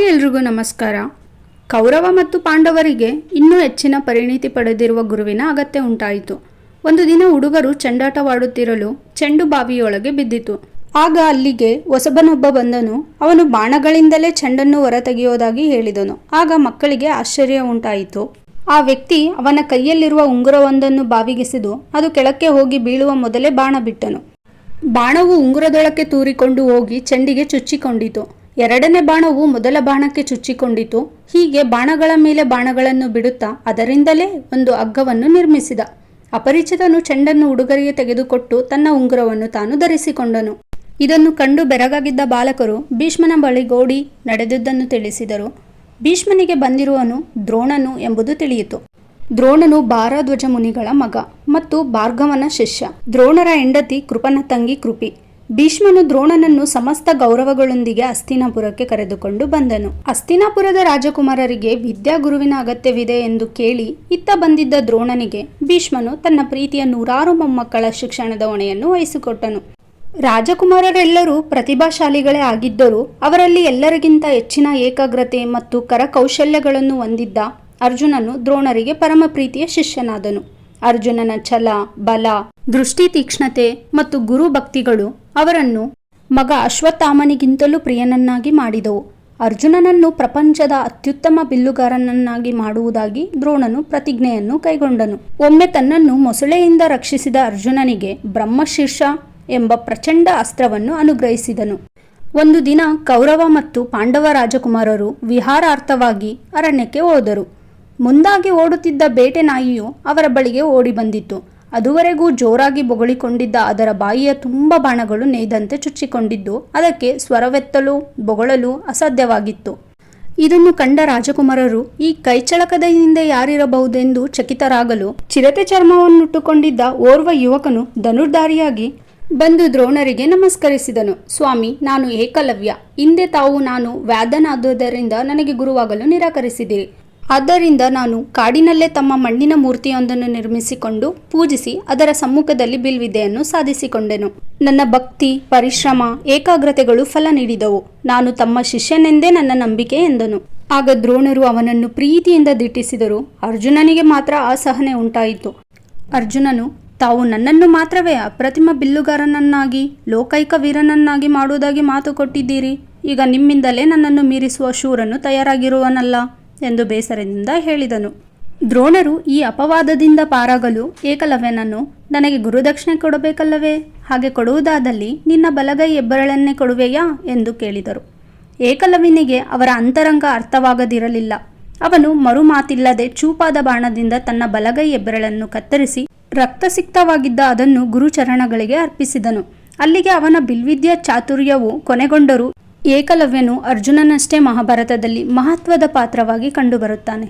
ಎಲ್ರಿಗೂ ನಮಸ್ಕಾರ. ಕೌರವ ಮತ್ತು ಪಾಂಡವರಿಗೆ ಇನ್ನೂ ಹೆಚ್ಚಿನ ಪರಿಣಿತಿ ಪಡೆದಿರುವ ಗುರುವಿನ ಅಗತ್ಯ ಉಂಟಾಯಿತು. ಒಂದು ದಿನ ಹುಡುಗರು ಚೆಂಡಾಟವಾಡುತ್ತಿರಲು ಚೆಂಡು ಬಾವಿಯೊಳಗೆ ಬಿದ್ದಿತು. ಆಗ ಅಲ್ಲಿಗೆ ಹೊಸಬನೊಬ್ಬ ಬಂದನು. ಅವನು ಬಾಣಗಳಿಂದಲೇ ಚೆಂಡನ್ನು ಹೊರತೆಗೆಯೋದಾಗಿ ಹೇಳಿದನು. ಆಗ ಮಕ್ಕಳಿಗೆ ಆಶ್ಚರ್ಯ ಉಂಟಾಯಿತು. ಆ ವ್ಯಕ್ತಿ ಅವನ ಕೈಯಲ್ಲಿರುವ ಉಂಗುರವೊಂದನ್ನು ಬಾವಿಗೆಸೆದು ಅದು ಕೆಳಕ್ಕೆ ಹೋಗಿ ಬೀಳುವ ಮೊದಲೇ ಬಾಣ ಬಿಟ್ಟನು. ಬಾಣವು ಉಂಗುರದೊಳಕ್ಕೆ ತೂರಿಕೊಂಡು ಹೋಗಿ ಚೆಂಡಿಗೆ ಚುಚ್ಚಿಕೊಂಡಿತು. ಎರಡನೇ ಬಾಣವು ಮೊದಲ ಬಾಣಕ್ಕೆ ಚುಚ್ಚಿಕೊಂಡಿತು. ಹೀಗೆ ಬಾಣಗಳ ಮೇಲೆ ಬಾಣಗಳನ್ನು ಬಿಡುತ್ತಾ ಅದರಿಂದಲೇ ಒಂದು ಅಗ್ಗವನ್ನು ನಿರ್ಮಿಸಿದ. ಅಪರಿಚಿತನು ಚೆಂಡನ್ನು ಹುಡುಗರಿಗೆ ತೆಗೆದುಕೊಟ್ಟು ತನ್ನ ಉಂಗುರವನ್ನು ತಾನು ಧರಿಸಿಕೊಂಡನು. ಇದನ್ನು ಕಂಡು ಬೆರಗಾಗಿದ್ದ ಬಾಲಕರು ಭೀಷ್ಮನ ಬಳಿ ಗೋಡಿ ನಡೆದಿದ್ದನ್ನು ತಿಳಿಸಿದರು. ಭೀಷ್ಮನಿಗೆ ಬಂದಿರುವನು ದ್ರೋಣನು ಎಂಬುದು ತಿಳಿಯಿತು. ದ್ರೋಣನು ಭಾರಧ್ವಜ ಮುನಿಗಳ ಮಗ ಮತ್ತು ಭಾರ್ಗವನ ಶಿಷ್ಯ. ದ್ರೋಣರ ಹೆಂಡತಿ ಕೃಪನ ತಂಗಿ ಕೃಪಿ. ಭೀಷ್ಮನು ದ್ರೋಣನನ್ನು ಸಮಸ್ತ ಗೌರವಗಳೊಂದಿಗೆ ಅಸ್ತಿನಾಪುರಕ್ಕೆ ಕರೆದುಕೊಂಡು ಬಂದನು. ಅಸ್ತಿನಾಪುರದ ರಾಜಕುಮಾರರಿಗೆ ವಿದ್ಯಾಗುರುವಿನ ಅಗತ್ಯವಿದೆ ಎಂದು ಕೇಳಿ ಇತ್ತ ಬಂದಿದ್ದ ದ್ರೋಣನಿಗೆ ಭೀಷ್ಮನು ತನ್ನ ಪ್ರೀತಿಯ ನೂರಾರು ಮೊಮ್ಮಕ್ಕಳ ಶಿಕ್ಷಣದ ಹೊಣೆಯನ್ನು ವಹಿಸಿಕೊಟ್ಟನು. ರಾಜಕುಮಾರರೆಲ್ಲರೂ ಪ್ರತಿಭಾಶಾಲಿಗಳೇ ಆಗಿದ್ದರೂ ಅವರಲ್ಲಿ ಎಲ್ಲರಿಗಿಂತ ಹೆಚ್ಚಿನ ಏಕಾಗ್ರತೆ ಮತ್ತು ಕರಕೌಶಲ್ಯಗಳನ್ನು ಹೊಂದಿದ್ದ ಅರ್ಜುನನು ದ್ರೋಣರಿಗೆ ಪರಮ ಪ್ರೀತಿಯ ಶಿಷ್ಯನಾದನು. ಅರ್ಜುನನ ಛಲ, ಬಲ, ದೃಷ್ಟಿ ತೀಕ್ಷ್ಣತೆ ಮತ್ತು ಗುರು ಭಕ್ತಿಗಳು ಅವರನ್ನು ಮಗ ಅಶ್ವತ್ಥಾಮನಿಗಿಂತಲೂ ಪ್ರಿಯನನ್ನಾಗಿ ಮಾಡಿದವು. ಅರ್ಜುನನನ್ನು ಪ್ರಪಂಚದ ಅತ್ಯುತ್ತಮ ಬಿಲ್ಲುಗಾರನನ್ನಾಗಿ ಮಾಡುವುದಾಗಿ ದ್ರೋಣನು ಪ್ರತಿಜ್ಞೆಯನ್ನು ಕೈಗೊಂಡನು. ಒಮ್ಮೆ ತನ್ನನ್ನು ಮೊಸಳೆಯಿಂದ ರಕ್ಷಿಸಿದ ಅರ್ಜುನನಿಗೆ ಬ್ರಹ್ಮಶೀರ್ಷ ಎಂಬ ಪ್ರಚಂಡ ಅಸ್ತ್ರವನ್ನು ಅನುಗ್ರಹಿಸಿದನು. ಒಂದು ದಿನ ಕೌರವ ಮತ್ತು ಪಾಂಡವ ರಾಜಕುಮಾರರು ವಿಹಾರಾರ್ಥವಾಗಿ ಅರಣ್ಯಕ್ಕೆ ಹೋದರು. ಮುಂದಾಗಿ ಓಡುತ್ತಿದ್ದ ಬೇಟೆ ನಾಯಿಯು ಅವರ ಬಳಿಗೆ ಓಡಿ ಬಂದಿತ್ತು. ಅದುವರೆಗೂ ಜೋರಾಗಿ ಬೊಗಳಿಕೊಂಡಿದ್ದ ಅದರ ಬಾಯಿಯ ತುಂಬ ಬಾಣಗಳು ನೇಯ್ದಂತೆ ಚುಚ್ಚಿಕೊಂಡಿದ್ದು, ಅದಕ್ಕೆ ಸ್ವರವೆತ್ತಲು, ಬೊಗಳಲು ಅಸಾಧ್ಯವಾಗಿತ್ತು. ಇದನ್ನು ಕಂಡ ರಾಜಕುಮಾರರು, ಈ ಕೈಚಳಕದ ಹಿಂದೆ ಯಾರಿರಬಹುದೆಂದು ಚಕಿತರಾಗಲು ಚಿರತೆ ಚರ್ಮವನ್ನುಟ್ಟುಕೊಂಡಿದ್ದ ಓರ್ವ ಯುವಕನು ಧನುರ್ಧಾರಿಯಾಗಿ ಬಂದು ದ್ರೋಣರಿಗೆ ನಮಸ್ಕರಿಸಿದನು. ಸ್ವಾಮಿ, ನಾನು ಏಕಲವ್ಯ. ಹಿಂದೆ ತಾವು ನಾನು ವ್ಯಾಧನಾದುದರಿಂದ ನನಗೆ ಗುರುವಾಗಲು ನಿರಾಕರಿಸಿದಿರಿ. ಆದ್ದರಿಂದ ನಾನು ಕಾಡಿನಲ್ಲೇ ತಮ್ಮ ಮಣ್ಣಿನ ಮೂರ್ತಿಯೊಂದನ್ನು ನಿರ್ಮಿಸಿಕೊಂಡು ಪೂಜಿಸಿ ಅದರ ಸಮ್ಮುಖದಲ್ಲಿ ಬಿಲ್ವಿದೆಯನ್ನು ಸಾಧಿಸಿಕೊಂಡೆನು. ನನ್ನ ಭಕ್ತಿ, ಪರಿಶ್ರಮ, ಏಕಾಗ್ರತೆಗಳು ಫಲ ನೀಡಿದವು. ನಾನು ತಮ್ಮ ಶಿಷ್ಯನೆಂದೇ ನನ್ನ ನಂಬಿಕೆ ಎಂದನು. ಆಗ ದ್ರೋಣರು ಅವನನ್ನು ಪ್ರೀತಿಯಿಂದ ದಿಟ್ಟಿಸಿದರು. ಅರ್ಜುನನಿಗೆ ಮಾತ್ರ ಅಸಹನೆ ಉಂಟಾಯಿತು. ಅರ್ಜುನನು, ತಾವು ನನ್ನನ್ನು ಮಾತ್ರವೇ ಅಪ್ರತಿಮ ಬಿಲ್ಲುಗಾರನನ್ನಾಗಿ, ಲೋಕೈಕ ವೀರನನ್ನಾಗಿ ಮಾಡುವುದಾಗಿ ಮಾತು ಕೊಟ್ಟಿದ್ದೀರಿ. ಈಗ ನಿಮ್ಮಿಂದಲೇ ನನ್ನನ್ನು ಮೀರಿಸುವ ಶೂರನು ತಯಾರಾಗಿರುವನಲ್ಲ. ಎಂದು ಬೇಸರದಿಂದ ಹೇಳಿದನು. ದ್ರೋಣರು ಈ ಅಪವಾದದಿಂದ ಪಾರಾಗಲು ಏಕಲವ್ಯನನ್ನು ನನಗೆ ಗುರುದಕ್ಷಿಣೆ ಕೊಡಬೇಕಲ್ಲವೇ? ಹಾಗೆ ಕೊಡುವುದಾದಲ್ಲಿ ನಿನ್ನ ಬಲಗೈ ಎಬ್ಬರಳನ್ನೇ ಕೊಡುವೆಯಾ? ಎಂದು ಕೇಳಿದರು. ಏಕಲವ್ಯನಿಗೆ ಅವರ ಅಂತರಂಗ ಅರ್ಥವಾಗದಿರಲಿಲ್ಲ. ಅವನು ಮರುಮಾತಿಲ್ಲದೆ ಚೂಪಾದ ಬಾಣದಿಂದ ತನ್ನ ಬಲಗೈ ಹೆಬ್ಬೆರಳನ್ನು ಕತ್ತರಿಸಿ ರಕ್ತಸಿಕ್ತವಾಗಿದ್ದ ಅದನ್ನು ಗುರುಚರಣಗಳಿಗೆ ಅರ್ಪಿಸಿದನು. ಅಲ್ಲಿಗೆ ಅವನ ಬಿಲ್ವಿದ್ಯಾ ಚಾತುರ್ಯವು ಕೊನೆಗೊಂಡರೂ ಏಕಲವ್ಯನು ಅರ್ಜುನನಷ್ಟೇ ಮಹಾಭಾರತದಲ್ಲಿ ಮಹತ್ವದ ಪಾತ್ರವಾಗಿ ಕಂಡುಬರುತ್ತಾನೆ.